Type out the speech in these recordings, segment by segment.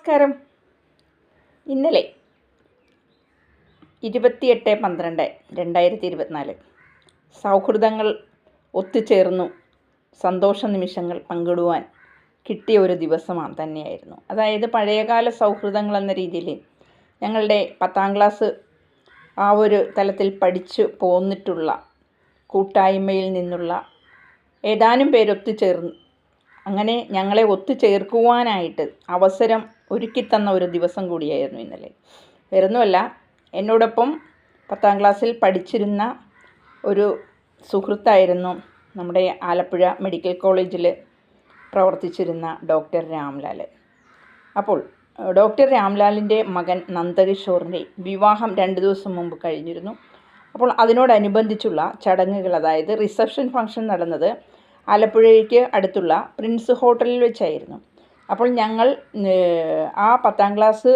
നമസ്കാരം. ഇന്നലെ ഇരുപത്തിയെട്ട് പന്ത്രണ്ട് രണ്ടായിരത്തി ഇരുപത്തിനാല് സൗഹൃദങ്ങൾ ഒത്തുചേർന്നു. സന്തോഷ നിമിഷങ്ങൾ പങ്കിടുവാൻ കിട്ടിയ ഒരു ദിവസമാണ് തന്നെയായിരുന്നു. അതായത് പഴയകാല സൗഹൃദങ്ങൾ എന്ന രീതിയിൽ ഞങ്ങളുടെ പത്താം ക്ലാസ് ആ ഒരു തലത്തിൽ പഠിച്ചു പോന്നിട്ടുള്ള കൂട്ടായ്മയിൽ നിന്നുള്ള ഏതാനും പേരൊത്തുചേർന്ന്. അങ്ങനെ ഞങ്ങളെ ഒത്തുചേർക്കുവാനായിട്ട് അവസരം ഒരുക്കിത്തന്ന ഒരു ദിവസം കൂടിയായിരുന്നു ഇന്നലെ. വേറൊന്നുമല്ല എന്നോടൊപ്പം പത്താം ക്ലാസ്സിൽ പഠിച്ചിരുന്ന ഒരു സുഹൃത്തായിരുന്നു നമ്മുടെ ആലപ്പുഴ മെഡിക്കൽ കോളേജിൽ പ്രവർത്തിച്ചിരുന്ന ഡോക്ടർ രാംലാൽ അപ്പോൾ ഡോക്ടർ രാംലാലിന്റെ മകൻ നന്ദകിഷോറിന്റെ വിവാഹം രണ്ട് ദിവസം മുമ്പ് കഴിഞ്ഞിരുന്നു. അപ്പോൾ അതിനോടനുബന്ധിച്ചുള്ള ചടങ്ങുകൾ അതായത് റിസപ്ഷൻ ഫംഗ്ഷൻ നടന്നത് ആലപ്പുഴയ്ക്ക് അടുത്തുള്ള പ്രിൻസ് ഹോട്ടലിൽ വെച്ചായിരുന്നു. അപ്പോൾ ഞങ്ങൾ ആ പത്താം ക്ലാസ്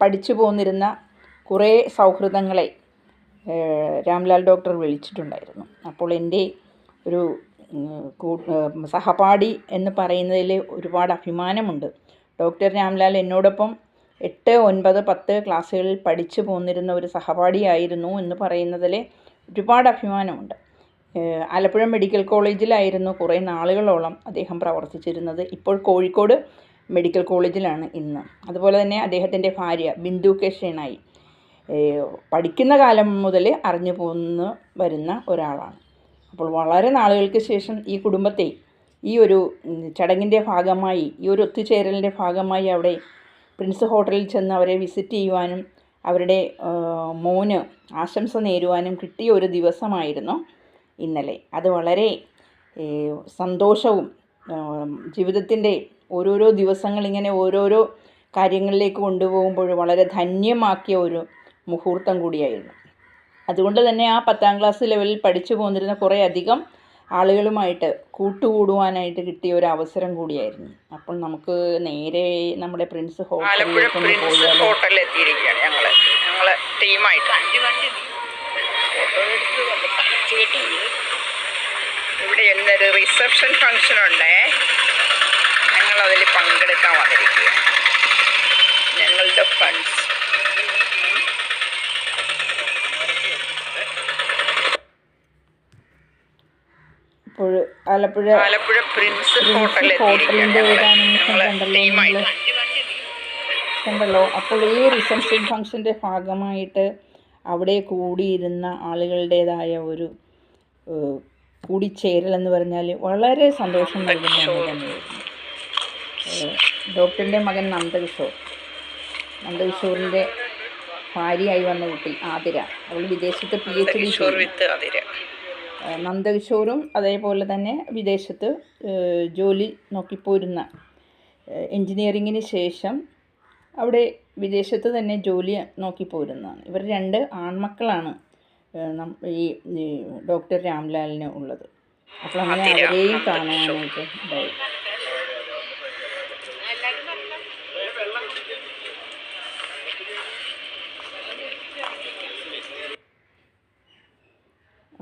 പഠിച്ചു പോന്നിരുന്ന കുറേ സൗഹൃദങ്ങളെ രാംലാൽ ഡോക്ടർ വിളിച്ചിട്ടുണ്ടായിരുന്നു. അപ്പോൾ എന്റെ ഒരു സഹപാഠി എന്ന് പറയുന്നതിൽ ഒരുപാട് അഭിമാനമുണ്ട്. ഡോക്ടർ രാംലാൽ എന്നോടൊപ്പം എട്ട് ഒൻപത് പത്ത് ക്ലാസ്സുകളിൽ പഠിച്ചു പോന്നിരുന്ന ഒരു സഹപാഠിയായിരുന്നു എന്ന് പറയുന്നതിൽ ഒരുപാട് അഭിമാനമുണ്ട്. ആലപ്പുഴ മെഡിക്കൽ കോളേജിലായിരുന്നു കുറേ നാളുകളോളം അദ്ദേഹം പ്രവർത്തിച്ചിരുന്നത്. ഇപ്പോൾ കോഴിക്കോട് മെഡിക്കൽ കോളേജിലാണ് ഇന്ന്. അതുപോലെ തന്നെ അദ്ദേഹത്തിന്റെ ഭാര്യ ബിന്ദു കെ പഠിക്കുന്ന കാലം മുതൽ അറിഞ്ഞു പോന്ന് വരുന്ന ഒരാളാണ്. അപ്പോൾ വളരെ നാളുകൾക്ക് ശേഷം ഈ കുടുംബത്തെ ഈ ഒരു ചടങ്ങിന്റെ ഭാഗമായി ഈ ഒരു ഒത്തുചേരലിന്റെ ഭാഗമായി അവിടെ പ്രിൻസ് ഹോട്ടലിൽ ചെന്ന് അവരെ വിസിറ്റ് ചെയ്യുവാനും അവരുടെ മോന് ആശംസ നേരുവാനും കിട്ടിയ ഒരു ദിവസമായിരുന്നു. ഇന്നലെ. അത് വളരെ സന്തോഷവും ജീവിതത്തിന്റെ ഓരോരോ ദിവസങ്ങൾ ഇങ്ങനെ ഓരോരോ കാര്യങ്ങളിലേക്ക് കൊണ്ടുപോകുമ്പോൾ വളരെ ധന്യമാക്കിയ ഒരു മുഹൂർത്തം കൂടിയായിരുന്നു. അതുകൊണ്ട് തന്നെ ആ പത്താം ക്ലാസ് ലെവലിൽ പഠിച്ചു പോന്നിരുന്ന കുറേ അധികം ആളുകളുമായിട്ട് കൂട്ടുകൂടുവാനായിട്ട് കിട്ടിയ ഒരു അവസരം കൂടിയായിരുന്നു. അപ്പോൾ നമുക്ക് നേരെ നമ്മുടെ പ്രിൻസ് ഹോട്ടലിലേക്ക് പോയാലോ? ഹോട്ടലിൽ എത്തിയിരിക്കുകയാണ് ഞങ്ങൾ. ഞങ്ങൾ ടീമായിട്ട്. ഇവിടെ എന്നൊരു റിസപ്ഷൻ ഫംഗ്ഷൻ ഉണ്ടേ. ഞങ്ങൾ അതിൽ പങ്കെടുക്കാൻ വന്നിരിക്കുക ഞങ്ങളുടെ ഫ്രണ്ട്സ് ആലപ്പുഴ ആലപ്പുഴ പ്രിൻസ് ഹോട്ടലിന്റെ കണ്ടല്ലോ? അപ്പോൾ ഈ റിസപ്ഷൻ ഫംഗ്ഷന്റെ ഭാഗമായിട്ട് അവിടെ കൂടിയിരുന്ന ആളുകളുടേതായ ഒരു കൂടിച്ചേരൽ എന്ന് പറഞ്ഞാൽ വളരെ സന്തോഷം നൽകുന്ന തന്നെയായിരുന്നു. ഡോക്ടറിന്റെ മകൻ നന്ദകിഷോർ. നന്ദകിഷോറിന്റെ ഭാര്യയായി വന്ന കുട്ടി ആതിര. അവൾ വിദേശത്ത് പി എച്ച് ഡി നന്ദകിഷോറും അതേപോലെ തന്നെ വിദേശത്ത് ജോലി നോക്കിപ്പോരുന്ന എഞ്ചിനീയറിങ്ങിന് എൻജിനീയറിങ്ങിന് ശേഷം അവിടെ വിദേശത്ത് തന്നെ ജോലി നോക്കി നോക്കിപ്പോരുന്നതാണ് ഇവർ രണ്ട് ആൺമക്കളാണ് ഈ ഡോക്ടർ രാംലാലിന് ഉള്ളത്. അപ്പോൾ അങ്ങനെ അവരെയും. കാണാനായിട്ട് ഉണ്ടായി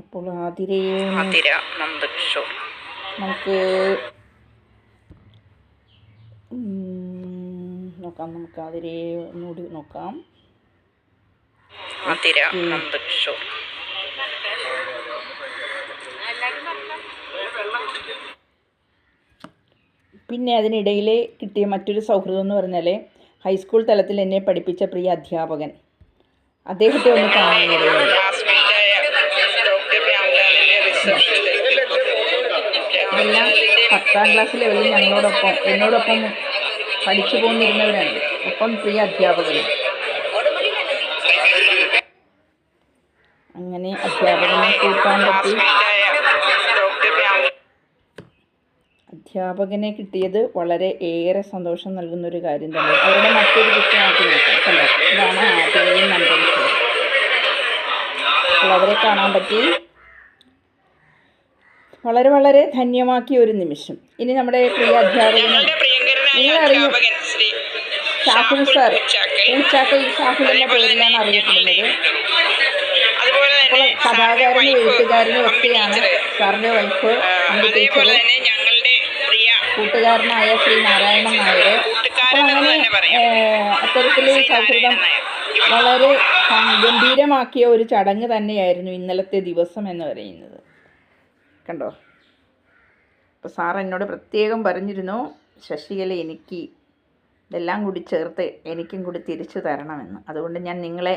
അപ്പോൾ ആതിരയെ നമുക്ക് നോക്കാം. നമുക്ക് അതിരെ ഒന്നുകൂടി നോക്കാം. പിന്നെ അതിനിടയിൽ കിട്ടിയ മറ്റൊരു സൗഹൃദം എന്ന് പറഞ്ഞാൽ ഹൈസ്കൂൾ തലത്തിൽ എന്നെ പഠിപ്പിച്ച പ്രിയ അധ്യാപകൻ. അദ്ദേഹത്തെ ഒന്ന് കാണാൻ പത്താം ക്ലാസ് ലെവലിൽ ഞങ്ങളോടൊപ്പം എന്നോടൊപ്പം പഠിച്ചു പോന്നിരുന്നവരാണ് ഒപ്പം പ്രിയ അധ്യാപകരും. അങ്ങനെ അധ്യാപകനെ കൂട്ടാൻ പറ്റി. അധ്യാപകനെ കിട്ടിയത് വളരെ ഏറെ സന്തോഷം നൽകുന്ന ഒരു കാര്യം തന്നെ. അവരുടെ മറ്റൊരു കുട്ടിയാക്കി ഇതാണ് ആദ്യം അപ്പോൾ അവരെ കാണാൻ പറ്റി. വളരെ വളരെ ധന്യമാക്കിയ ഒരു നിമിഷം. ഇനി നമ്മുടെ പ്രിയ അധ്യാപകനും നിങ്ങളറിയും. ഷാഹുൽ സാർ. പൂച്ചാക്കൽ. ഷാഹുൽ എന്ന പേരിലാണ് അറിയപ്പെടുന്നത്. അപ്പോൾ കഥാകാരനും എഴുത്തുകാരനും ഒക്കെയാണ് സാറിന്റെ വൈഫ് ടീച്ചർ കൂട്ടുകാരനായ ശ്രീ നാരായണൻ നായർ. അത്തരത്തിൽ സൗഹൃദം വളരെ ഗംഭീരമാക്കിയ ഒരു ചടങ്ങ് തന്നെയായിരുന്നു ഇന്നലത്തെ ദിവസം എന്ന് പറയുന്നത്. കണ്ടോ? അപ്പോൾ സാർ എന്നോട് പ്രത്യേകം പറഞ്ഞിരുന്നു. ശശികല എനിക്ക് ഇതെല്ലാം കൂടി ചേർത്ത് എനിക്കും കൂടി തിരിച്ചു തരണമെന്ന്. അതുകൊണ്ട് ഞാൻ നിങ്ങളെ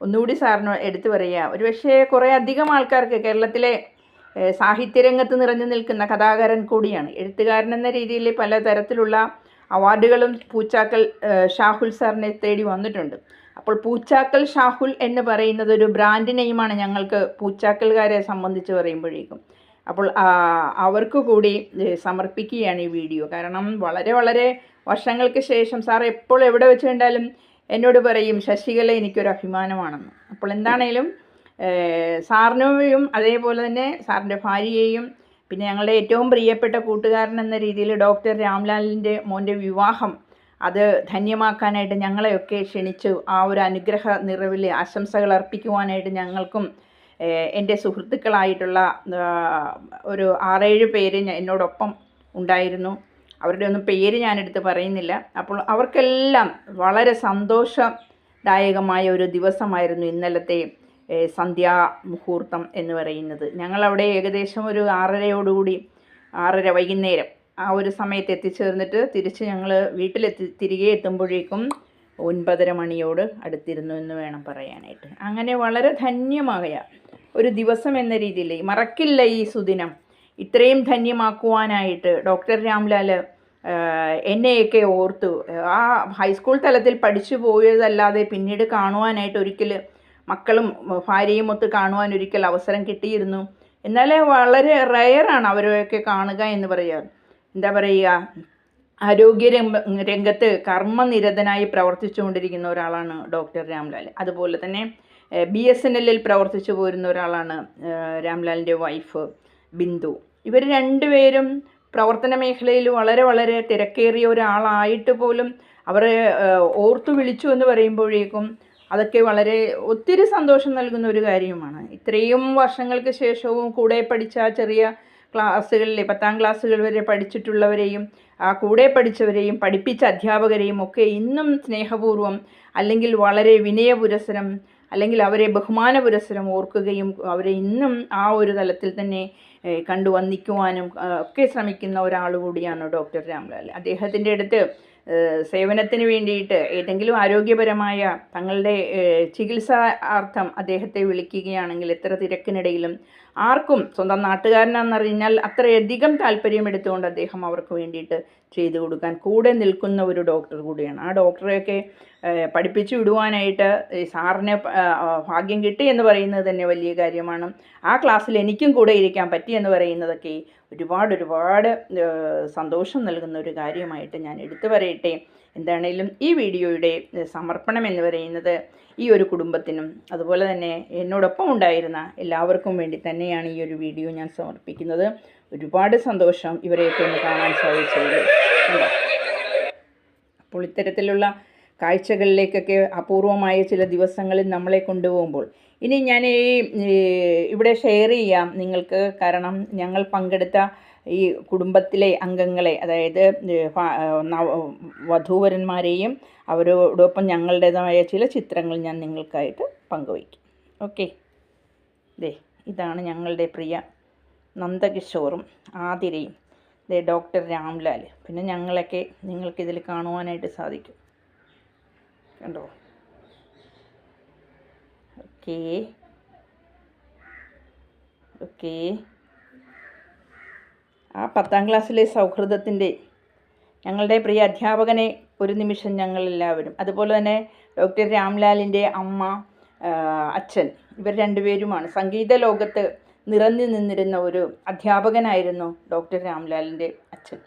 ഒന്നുകൂടി സാറിന് എടുത്തു പറയുക. ഒരു പക്ഷേ കുറേ അധികം ആൾക്കാർക്ക് കേരളത്തിലെ സാഹിത്യരംഗത്ത് നിറഞ്ഞു നിൽക്കുന്ന കഥാകാരൻ കൂടിയാണ്. എഴുത്തുകാരൻ എന്ന രീതിയിൽ പലതരത്തിലുള്ള അവാർഡുകളും പൂച്ചാക്കൽ ഷാഹുൽ സാറിനെ തേടി വന്നിട്ടുണ്ട്. അപ്പോൾ പൂച്ചാക്കൽ ഷാഹുൽ എന്ന് പറയുന്നത് ഒരു ബ്രാൻഡ് നെയിമാണ് ഞങ്ങൾക്ക് പൂച്ചാക്കൽകാരെ സംബന്ധിച്ച് പറയുമ്പോഴേക്കും. അപ്പോൾ അവർക്ക് കൂടി സമർപ്പിക്കുകയാണ് ഈ വീഡിയോ. കാരണം വളരെ വളരെ വർഷങ്ങൾക്ക് ശേഷം സാർ എപ്പോൾ എവിടെ വെച്ച് കണ്ടാലും എന്നോട് പറയും ശശികല എനിക്കൊരു അഭിമാനമാണെന്ന്. അപ്പോൾ എന്താണേലും സാറിനെയും അതേപോലെ തന്നെ സാറിന്റെ ഭാര്യയെയും പിന്നെ ഞങ്ങളുടെ ഏറ്റവും പ്രിയപ്പെട്ട കൂട്ടുകാരൻ എന്ന രീതിയിൽ ഡോക്ടർ രാംലാലിന്റെ മോന്റെ വിവാഹം അത് ധന്യമാക്കാനായിട്ട് ഞങ്ങളെയൊക്കെ ക്ഷണിച്ചു. ആ ഒരു അനുഗ്രഹ നിറവിൽ ആശംസകൾ അർപ്പിക്കുവാനായിട്ട് ഞങ്ങൾക്കും എന്റെ സുഹൃത്തുക്കളായിട്ടുള്ള ഒരു ആറേഴ് പേര് എന്നോടൊപ്പം ഉണ്ടായിരുന്നു. അവരുടെ ഒന്നും പേര് ഞാനെടുത്ത് പറയുന്നില്ല. അപ്പോൾ അവർക്കെല്ലാം വളരെ സന്തോഷദായകമായ ഒരു ദിവസമായിരുന്നു ഇന്നലത്തെ സന്ധ്യാ മുഹൂർത്തം എന്ന് പറയുന്നത്. ഞങ്ങളവിടെ ഏകദേശം ഒരു ആറരയോടുകൂടി ആറര വൈകുന്നേരം ആ ഒരു സമയത്ത് എത്തിച്ചേർന്നിട്ട് തിരിച്ച് ഞങ്ങൾ വീട്ടിലെത്തി തിരികെ എത്തുമ്പോഴേക്കും ഒൻപതര മണിയോട് അടുത്തിരുന്നു എന്ന് വേണം പറയാനായിട്ട്. അങ്ങനെ വളരെ ധന്യമായ ഒരു ദിവസം എന്ന രീതിയിൽ മറക്കില്ല ഈ സുദിനം. ഇത്രയും ധന്യമാക്കുവാനായിട്ട് ഡോക്ടർ രാംലാൽ എന്നെയൊക്കെ ഓർത്തു. ആ ഹൈസ്കൂൾ തലത്തിൽ പഠിച്ചു പോയതല്ലാതെ പിന്നീട് കാണുവാനായിട്ട് ഒരിക്കൽ മക്കളും ഭാര്യയും ഒത്ത് കാണുവാൻ ഒരിക്കൽ അവസരം കിട്ടിയിരുന്നു. എന്നാലേ വളരെ റയറാണ് അവരെയൊക്കെ കാണുക എന്ന് പറയുക. എന്താ പറയുക? ആരോഗ്യ രംഗ രംഗത്ത് കർമ്മനിരതനായി പ്രവർത്തിച്ചുകൊണ്ടിരിക്കുന്ന ഒരാളാണ് ഡോക്ടർ രാംലാൽ. അതുപോലെ തന്നെ ബി എസ് എൻ എല്ലിൽ പ്രവർത്തിച്ചു പോരുന്ന ഒരാളാണ് രാംലാലിന്റെ വൈഫ് ബിന്ദു. ഇവർ രണ്ടുപേരും പ്രവർത്തന മേഖലയിൽ വളരെ വളരെ തിരക്കേറിയ ഒരാളായിട്ട് പോലും അവരെ ഓർത്തു വിളിച്ചു എന്ന് പറയുമ്പോഴേക്കും അതൊക്കെ വളരെ ഒത്തിരി സന്തോഷം നൽകുന്ന ഒരു കാര്യമാണ്. ഇത്രയും വർഷങ്ങൾക്ക് ശേഷവും കൂടെ പഠിച്ച ചെറിയ ക്ലാസ്സുകളിൽ പത്താം ക്ലാസ്സുകൾ വരെ പഠിച്ചിട്ടുള്ളവരെയും കൂടെ പഠിച്ചവരെയും പഠിപ്പിച്ച അധ്യാപകരെയും ഒക്കെ ഇന്നും സ്നേഹപൂർവം അല്ലെങ്കിൽ വളരെ വിനയപുരസരം അല്ലെങ്കിൽ അവരെ ബഹുമാന പുരസരം ഓർക്കുകയും അവരെ ഇന്നും ആ ഒരു തലത്തിൽ തന്നെ കണ്ടു വന്നിക്കുവാനും ഒക്കെ ശ്രമിക്കുന്ന ഒരാൾ കൂടിയാണ് ഡോക്ടർ രാംലാൽ. അദ്ദേഹത്തിന്റെ അടുത്ത് സേവനത്തിന് വേണ്ടിയിട്ട് ഏതെങ്കിലും ആരോഗ്യപരമായ തങ്ങളുടെ ചികിത്സാ ചികിത്സാർത്ഥം അദ്ദേഹത്തെ വിളിക്കുകയാണെങ്കിൽ എത്ര തിരക്കിനിടയിലും ആർക്കും സ്വന്തം നാട്ടുകാരനാണെന്നറിഞ്ഞാൽ അത്രയധികം താല്പര്യം എടുത്തുകൊണ്ട് അദ്ദേഹം അവർക്ക് വേണ്ടിയിട്ട് ചെയ്തു കൊടുക്കാൻ കൂടെ നിൽക്കുന്ന ഒരു ഡോക്ടർ കൂടിയാണ്. ആ ഡോക്ടറെയൊക്കെ പഠിപ്പിച്ചു വിടുവാനായിട്ട് സാറിന് ഭാഗ്യം കിട്ടി എന്ന് പറയുന്നത് തന്നെ വലിയ കാര്യമാണ്. ആ ക്ലാസ്സിൽ എനിക്കും കൂടെ ഇരിക്കാൻ പറ്റി എന്ന് പറയുന്നതൊക്കെ ഒരുപാട് ഒരുപാട് സന്തോഷം നൽകുന്ന ഒരു കാര്യമായിട്ട് ഞാൻ എടുത്തു പറയട്ടെ. എന്താണേലും ഈ വീഡിയോയുടെ സമർപ്പണം എന്ന് പറയുന്നത് ഈ ഒരു കുടുംബത്തിനും അതുപോലെ തന്നെ എന്നോടൊപ്പം ഉണ്ടായിരുന്ന എല്ലാവർക്കും വേണ്ടി തന്നെയാണ് ഈ ഒരു വീഡിയോ ഞാൻ സമർപ്പിക്കുന്നത്. ഒരുപാട് സന്തോഷം ഇവരെയൊക്കെ ഒന്ന് കാണാൻ സാധിച്ചത് അപ്പോൾ ഇത്തരത്തിലുള്ള കാഴ്ചകളിലേക്കൊക്കെ അപൂർവമായ ചില ദിവസങ്ങളിൽ നമ്മളെ കൊണ്ടുപോകുമ്പോൾ. ഇനി ഞാൻ ഈ ഇവിടെ ഷെയർ ചെയ്യാം. നിങ്ങൾക്ക് കാരണം ഞങ്ങൾ പങ്കെടുത്ത ഈ കുടുംബത്തിലെ അംഗങ്ങളെ അതായത് വധൂവരന്മാരെയും അവരോടൊപ്പം ഞങ്ങളുടേതായ ചില ചിത്രങ്ങൾ ഞാൻ നിങ്ങൾക്കായിട്ട് പങ്കുവയ്ക്കും. ഓക്കെ? ദേ ഇതാണ് ഞങ്ങളുടെ പ്രിയ നന്ദകിഷോറും ആതിരയും. ദേ ഡോക്ടർ രാംലാൽ പിന്നെ ഞങ്ങളൊക്കെ നിങ്ങൾക്കിതിൽ കാണുവാനായിട്ട് സാധിക്കും. കണ്ടോ? ഓക്കേ. ഓക്കേ. ആ പത്താം ക്ലാസ്സിലെ സൗഹൃദത്തിന്റെ ഞങ്ങളുടെ പ്രിയ അധ്യാപകനെ ഒരു നിമിഷം ഞങ്ങളെല്ലാവരും അതുപോലെ തന്നെ ഡോക്ടർ രാംലാലിന്റെ അമ്മ അച്ഛൻ ഇവർ രണ്ടുപേരുമാണ്. സംഗീത ലോകത്ത് നിറഞ്ഞു നിന്നിരുന്ന ഒരു അധ്യാപകനായിരുന്നു ഡോക്ടർ രാംലാലിന്റെ അച്ഛൻ.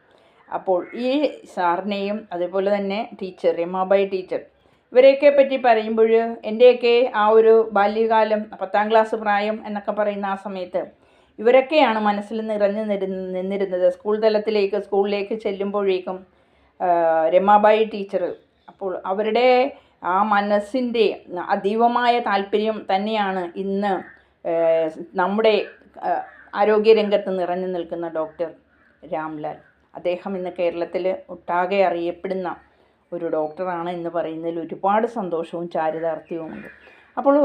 അപ്പോൾ ഈ സാറിനെയും അതുപോലെ തന്നെ ടീച്ചർ രമാബായി ടീച്ചർ ഇവരെയൊക്കെ പറ്റി പറയുമ്പോൾ എന്റെയൊക്കെ ആ ഒരു ബാല്യകാലം പത്താം ക്ലാസ് പ്രായം എന്നൊക്കെ പറയുന്ന ആ സമയത്ത് ഇവരൊക്കെയാണ് മനസ്സിൽ നിറഞ്ഞു നിരുന്ന നിന്നിരുന്നത്. സ്കൂൾ തലത്തിലേക്ക് സ്കൂളിലേക്ക് ചെല്ലുമ്പോഴേക്കും രമാബായി ടീച്ചർ അപ്പോൾ അവരുടെ ആ മനസ്സിന്റെ അതീവമായ താല്പര്യം തന്നെയാണ് ഇന്ന് നമ്മുടെ ആരോഗ്യരംഗത്ത് നിറഞ്ഞു നിൽക്കുന്ന ഡോക്ടർ രാംലാൽ. അദ്ദേഹം ഇന്ന് കേരളത്തിൽ ഒട്ടാകെ അറിയപ്പെടുന്ന ഒരു ഡോക്ടറാണ് എന്ന് പറയുന്നതിൽ ഒരുപാട് സന്തോഷവും ചാരിതാർത്ഥ്യവുമുണ്ട് അപ്പോൾ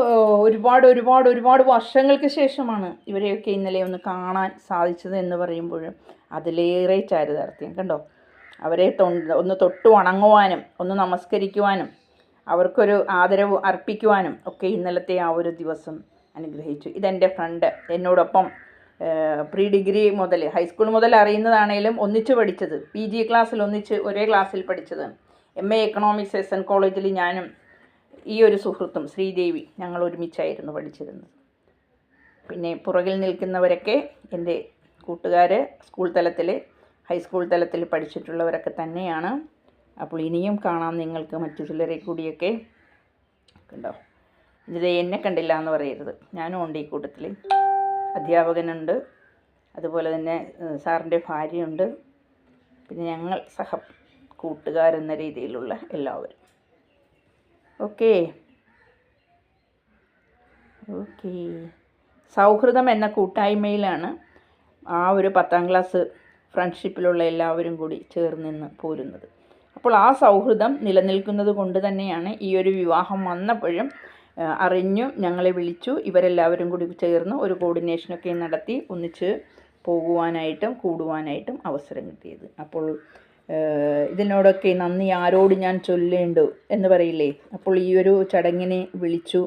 ഒരുപാട് ഒരുപാട് ഒരുപാട് വർഷങ്ങൾക്ക് ശേഷമാണ് ഇവരെയൊക്കെ ഇന്നലെ ഒന്ന് കാണാൻ സാധിച്ചത് എന്ന് പറയുമ്പോൾ അതിലേറെ ചാരിതാർത്ഥ്യം. കണ്ടോ? അവരെ ഒന്ന് തൊട്ട് വണങ്ങുവാനും ഒന്ന് നമസ്കരിക്കുവാനും അവർക്കൊരു ആദരവ് അർപ്പിക്കുവാനും ഒക്കെ ഇന്നലത്തെ ആ ഒരു ദിവസം അനുഗ്രഹിച്ചു. ഇതെന്റെ ഫ്രണ്ട്. എന്നോടൊപ്പം പ്രീ ഡിഗ്രി മുതൽ ഹൈസ്കൂൾ മുതൽ അറിയുന്നതാണേലും ഒന്നിച്ച് പഠിച്ചത്. പി ജി ക്ലാസ്സിൽ ഒന്നിച്ച് ഒരേ ക്ലാസ്സിൽ പഠിച്ചത്. M A economics S N കോളേജിൽ ഞാനും ഈ ഒരു സുഹൃത്തും ശ്രീദേവി ഞങ്ങൾ ഒരുമിച്ചായിരുന്നു പഠിച്ചിരുന്നത്. പിന്നെ പുറകിൽ നിൽക്കുന്നവരൊക്കെ എന്റെ കൂട്ടുകാർ സ്കൂൾ തലത്തിൽ ഹൈസ്കൂൾ തലത്തിൽ പഠിച്ചിട്ടുള്ളവരൊക്കെ തന്നെയാണ്. അപ്പോൾ ഇനിയും കാണാം നിങ്ങൾക്ക് മറ്റു ചിലരെ കൂടിയൊക്കെ. കണ്ടോ? ഇത് എന്നെ കണ്ടില്ല എന്ന് പറയരുത്. ഞാനും ഉണ്ട് ഈ കൂട്ടത്തിൽ അധ്യാപകനുണ്ട്. അതുപോലെ തന്നെ സാറിന്റെ ഭാര്യയുണ്ട്. പിന്നെ ഞങ്ങൾ സഹ കൂട്ടുകാരെന്ന രീതിയിലുള്ള എല്ലാവരും. ഓക്കേ. ഓക്കേ. സൗഹൃദം എന്ന കൂട്ടായ്മയിലാണ് ആ ഒരു പത്താം ക്ലാസ് ഫ്രണ്ട്ഷിപ്പിലുള്ള എല്ലാവരും കൂടി ചേർന്ന് പോരുന്നത്. അപ്പോൾ ആ സൗഹൃദം നിലനിൽക്കുന്നത് കൊണ്ട് തന്നെയാണ് ഈ ഒരു വിവാഹം വന്നപ്പോഴും അറിഞ്ഞു ഞങ്ങളെ വിളിച്ചു ഇവരെല്ലാവരും കൂടി ചേർന്ന് ഒരു കോർഡിനേഷനൊക്കെ നടത്തി ഒന്നിച്ച് പോകുവാനായിട്ടും കൂടുവാനായിട്ടും അവസരം കിട്ടിയത്. അപ്പോൾ ഇതിനോടൊക്കെ നന്ദി ആരോട് ഞാൻ ചൊല്ലേണ്ടു എന്ന് പറയില്ലേ? അപ്പോൾ ഈ ഒരു ചടങ്ങിനെ വിളിച്ചു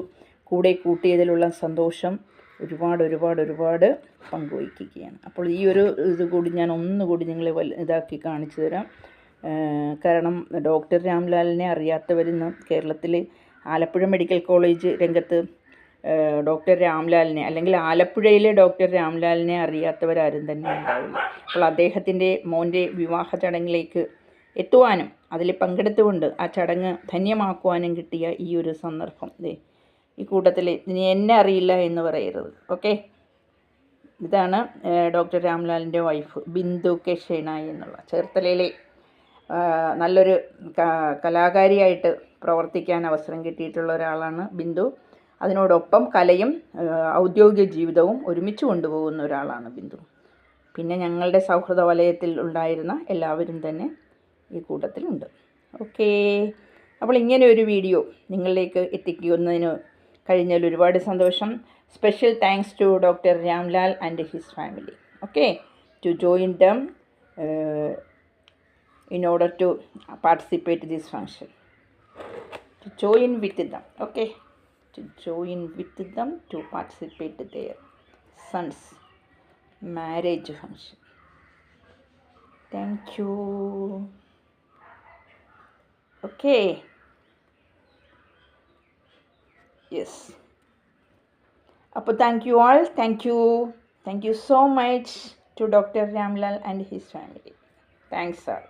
കൂടെ കൂട്ടിയതിലുള്ള സന്തോഷം ഒരുപാട് ഒരുപാട് ഒരുപാട് പങ്കുവയ്ക്കുകയാണ് അപ്പോൾ ഈ ഒരു ഇത് കൂടി ഞാൻ ഒന്നുകൂടി നിങ്ങളെ വൽ ഇതാക്കി കാണിച്ചു തരാം. കാരണം ഡോക്ടർ രാംലാലിനെ അറിയാത്തവരിന്ന് കേരളത്തിൽ ആലപ്പുഴ മെഡിക്കൽ കോളേജ് രംഗത്ത് ഡോക്ടർ രാംലാലിനെ അല്ലെങ്കിൽ ആലപ്പുഴയിലെ ഡോക്ടർ രാംലാലിനെ അറിയാത്തവരാരും തന്നെ ഉണ്ടാവില്ല. അപ്പോൾ അദ്ദേഹത്തിന്റെ മോന്റെ വിവാഹ ചടങ്ങിലേക്ക് എത്തുവാനും അതിൽ പങ്കെടുത്തുകൊണ്ട് ആ ചടങ്ങ് ധന്യമാക്കുവാനും കിട്ടിയ ഈ ഒരു സന്ദർഭം ദേ ഈ കൂട്ടത്തിൽ ഇനി എന്നെ അറിയില്ല എന്ന് പറയരുത്. ഓക്കെ? ഇതാണ് ഡോക്ടർ രാംലാലിന്റെ വൈഫ് ബിന്ദു കെ എന്നുള്ള ചേർത്തലയിലെ നല്ലൊരു കലാകാരിയായിട്ട് പ്രവർത്തിക്കാൻ അവസരം കിട്ടിയിട്ടുള്ള ഒരാളാണ് ബിന്ദു. അതിനോടൊപ്പം കലയും ഔദ്യോഗിക ജീവിതവും ഒരുമിച്ച് കൊണ്ടുപോകുന്ന ഒരാളാണ് ബിന്ദു. പിന്നെ ഞങ്ങളുടെ സൗഹൃദ വലയത്തിൽ ഉണ്ടായിരുന്ന എല്ലാവരും തന്നെ ഈ കൂട്ടത്തിലുണ്ട്. ഓക്കേ. അപ്പോൾ ഇങ്ങനെ ഒരു വീഡിയോ നിങ്ങളിലേക്ക് എത്തിക്കുന്നതിന് കഴിഞ്ഞാൽ ഒരുപാട് സന്തോഷം. Special thanks to doctor Ramlal and his family okay. To join them in order to participate this function to join with them okay to join with them to participate their son's marriage function. Thank you. Okay. Yes. Appa, thank you all. Thank you. Thank you so much to Dr. Ramlal and his family. Thanks, sir.